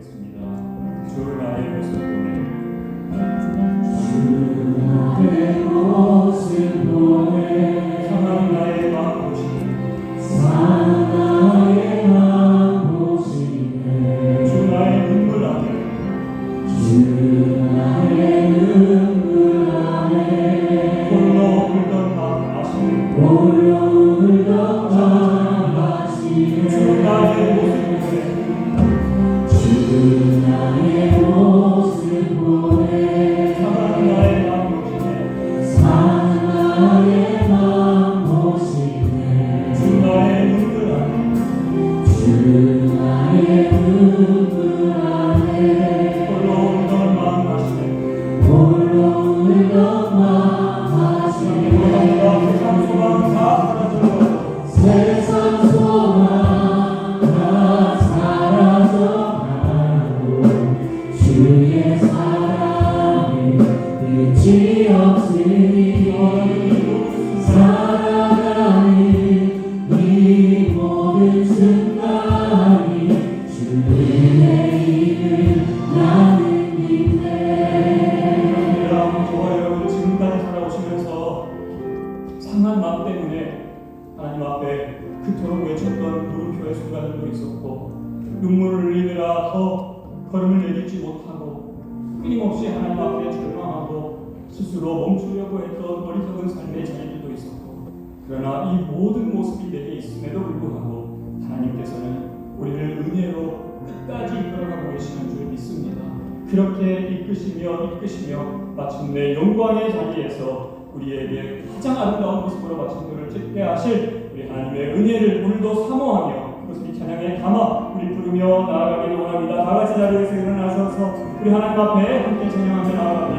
고백하겠습니다. 주 나의 모습 마음 때문에 하나님 앞에 그토록 외쳤던 물음표의 순간들도 있었고 눈물을 흘리느라 더 걸음을 내딛지 못하고 끊임없이 하나님 앞에 절망하고 스스로 멈추려고 했던 어리석은 삶의 자리들도 있었고 그러나 이 모든 모습이 내게 있음에도 불구하고 하나님께서는 우리를 은혜로 끝까지 이끌어가고 계시는 줄 믿습니다. 그렇게 이끄시며 이끄시며 마침내 영광의 자리에서 우리에게 가장 아름다운 모습으로 마침표를 찍게 하실 우리 하나님의 은혜를 오늘도 사모하며 그것을 이 찬양에 담아 우리 부르며 나아가기를 원합니다. 다 같이 자리에서 일어나셔서 우리 하나님 앞에 함께 찬양하며 나아갑니다.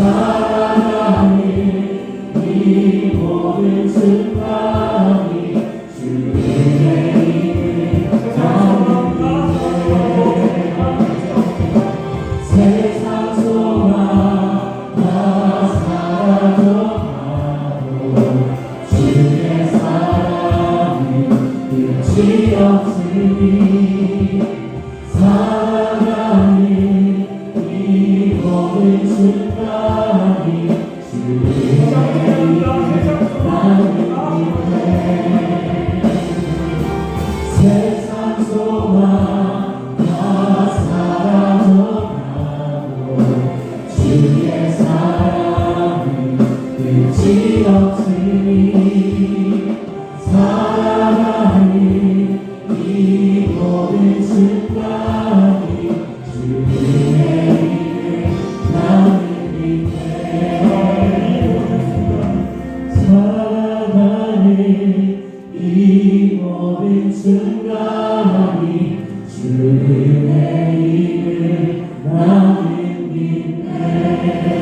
love. 나